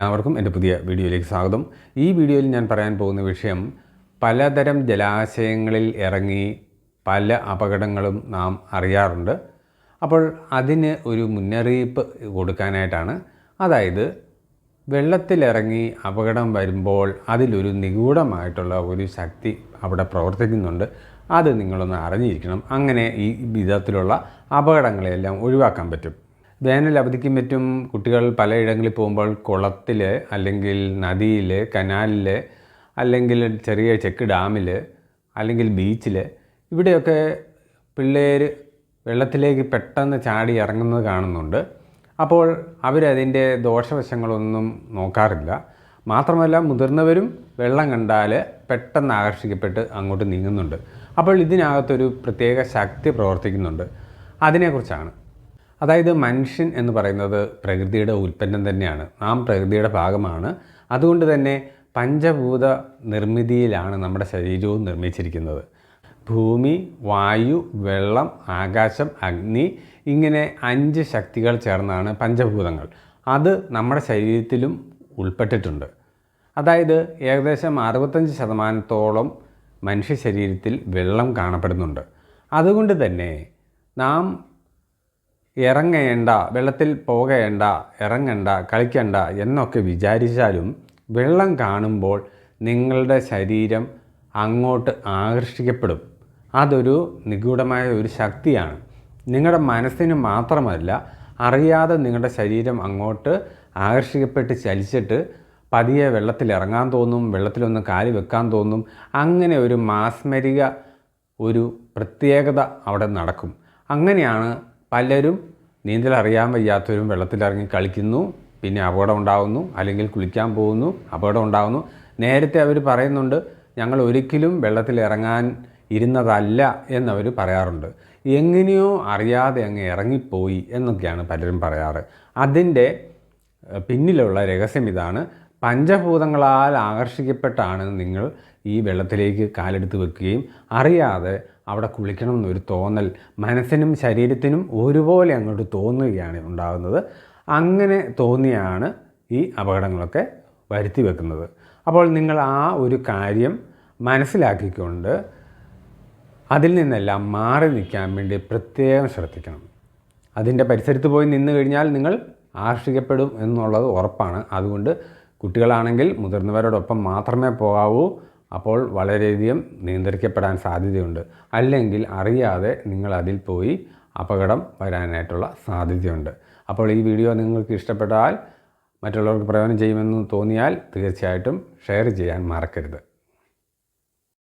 എല്ലാവർക്കും എന്റെ പുതിയ വീഡിയോയിലേക്ക് സ്വാഗതം. ഈ വീഡിയോയിൽ ഞാൻ പറയാൻ പോകുന്ന വിഷയം പലതരം ജലാശയങ്ങളിൽ ഇറങ്ങി പല അപകടങ്ങളും നാം അറിയാറുണ്ട്. അപ്പോൾ അതിന് ഒരു മുന്നറിയിപ്പ് കൊടുക്കാനായിട്ടാണ്. അതായത് വെള്ളത്തിലിറങ്ങി അപകടം വരുമ്പോൾ അതിലൊരു നിഗൂഢമായിട്ടുള്ള ഒരു ശക്തി അവിടെ പ്രവർത്തിക്കുന്നുണ്ട്. അത് നിങ്ങളൊന്ന് അറിഞ്ഞിരിക്കണം. അങ്ങനെ ഈ വിധത്തിലുള്ള അപകടങ്ങളെല്ലാം ഒഴിവാക്കാൻ പറ്റും. വേനൽ അവധിക്കും മറ്റും കുട്ടികൾ പലയിടങ്ങളിൽ പോകുമ്പോൾ കുളത്തിൽ അല്ലെങ്കിൽ നദിയിൽ കനാലിൽ അല്ലെങ്കിൽ ചെറിയ ചെക്ക് ഡാമിൽ അല്ലെങ്കിൽ ബീച്ചിൽ ഇവിടെയൊക്കെ പിള്ളേർ വെള്ളത്തിലേക്ക് പെട്ടെന്ന് ചാടി ഇറങ്ങുന്നത് കാണുന്നുണ്ട്. അപ്പോൾ അവരതിന്റെ ദോഷവശങ്ങളൊന്നും നോക്കാറില്ല. മാത്രമല്ല മുതിർന്നവരും വെള്ളം കണ്ടാൽ പെട്ടെന്ന് ആകർഷിക്കപ്പെട്ട് അങ്ങോട്ട് നീങ്ങുന്നുണ്ട്. അപ്പോൾ ഇതിനകത്തൊരു പ്രത്യേക ശക്തി പ്രവർത്തിക്കുന്നുണ്ട്. അതിനെക്കുറിച്ചാണ്. അതായത് മനുഷ്യൻ എന്ന് പറയുന്നത് പ്രകൃതിയുടെ ഉൽപ്പന്നം തന്നെയാണ്. നാം പ്രകൃതിയുടെ ഭാഗമാണ്. അതുകൊണ്ട് തന്നെ പഞ്ചഭൂത നിർമ്മിതിയിലാണ് നമ്മുടെ ശരീരവും നിർമ്മിച്ചിരിക്കുന്നത്. ഭൂമി വായു വെള്ളം ആകാശം അഗ്നി ഇങ്ങനെ അഞ്ച് ശക്തികൾ ചേർന്നാണ് പഞ്ചഭൂതങ്ങൾ. അത് നമ്മുടെ ശരീരത്തിലും ഉൾപ്പെട്ടിട്ടുണ്ട്. അതായത് ഏകദേശം അറുപത്തഞ്ച് ശതമാനത്തോളം മനുഷ്യ ശരീരത്തിൽ വെള്ളം കാണപ്പെടുന്നുണ്ട്. അതുകൊണ്ട് തന്നെ നാം ഇറങ്ങേണ്ട വെള്ളത്തിൽ പോകേണ്ട ഇറങ്ങണ്ട കളിക്കണ്ട എന്നൊക്കെ വിചാരിച്ചാലും വെള്ളം കാണുമ്പോൾ നിങ്ങളുടെ ശരീരം അങ്ങോട്ട് ആകർഷിക്കപ്പെടും. അതൊരു നിഗൂഢമായ ഒരു ശക്തിയാണ്. നിങ്ങളുടെ മനസ്സിന് മാത്രമല്ല അറിയാതെ നിങ്ങളുടെ ശരീരം അങ്ങോട്ട് ആകർഷിക്കപ്പെട്ട് ചലിച്ചിട്ട് പതിയെ വെള്ളത്തിൽ ഇറങ്ങാൻ തോന്നും വെള്ളത്തിലൊന്ന് കാലി വെക്കാൻ തോന്നും അങ്ങനെ ഒരു മാസ്മരിക ഒരു പ്രത്യേകത അവിടെ നടക്കും. അങ്ങനെയാണ് പലരും നീന്തൽ അറിയാൻ വയ്യാത്തവരും വെള്ളത്തിലിറങ്ങി കളിക്കുന്നു പിന്നെ അപകടം ഉണ്ടാകുന്നു അല്ലെങ്കിൽ കുളിക്കാൻ പോകുന്നു അപകടം ഉണ്ടാകുന്നു നേരത്തെ അവർ പറയുന്നുണ്ട് ഞങ്ങൾ ഒരിക്കലും വെള്ളത്തിൽ ഇറങ്ങാൻ ഇരുന്നതല്ല എന്നവർ പറയാറുണ്ട്. എങ്ങനെയോ അറിയാതെ അങ്ങ് ഇറങ്ങിപ്പോയി എന്നൊക്കെയാണ് പലരും പറയാറ്. അതിന്റെ പിന്നിലുള്ള രഹസ്യം ഇതാണ് പഞ്ചഭൂതങ്ങളാൽ ആകർഷിക്കപ്പെട്ടാണ് നിങ്ങൾ ഈ വെള്ളത്തിലേക്ക് കാലെടുത്ത് വെക്കുകയും. അറിയാതെ അവിടെ കുളിക്കണം എന്നൊരു തോന്നൽ മനസ്സിനും ശരീരത്തിനും ഒരുപോലെ അങ്ങോട്ട് തോന്നുകയാണ് ഉണ്ടാകുന്നത്. അങ്ങനെ തോന്നിയാണ് ഈ അപകടങ്ങളൊക്കെ വരുത്തി വെക്കുന്നത്. അപ്പോൾ നിങ്ങൾ ആ ഒരു കാര്യം മനസ്സിലാക്കിക്കൊണ്ട് അതിൽ നിന്നെല്ലാം മാറി നിൽക്കാൻ വേണ്ടി പ്രത്യേകം ശ്രദ്ധിക്കണം. അതിന്റെ പരിസരത്ത് പോയി നിന്ന് കഴിഞ്ഞാൽ നിങ്ങൾ ആകർഷിക്കപ്പെടും എന്നുള്ളത് ഉറപ്പാണ്. അതുകൊണ്ട് കുട്ടികളാണെങ്കിൽ മുതിർന്നവരോടൊപ്പം മാത്രമേ പോകാവൂ. അപ്പോൾ വളരെയധികം നിയന്ത്രിക്കപ്പെടാൻ സാധ്യതയുണ്ട്. അല്ലെങ്കിൽ അറിയാതെ നിങ്ങൾ അതിൽ പോയി അപകടം വരാനായിട്ടുള്ള സാധ്യതയുണ്ട്. അപ്പോൾ ഈ വീഡിയോ നിങ്ങൾക്ക് ഇഷ്ടപ്പെട്ടാൽ മറ്റുള്ളവർക്ക് പ്രയോജനം ചെയ്യുമെന്ന് തോന്നിയാൽ തീർച്ചയായിട്ടും ഷെയർ ചെയ്യാൻ മറക്കരുത്.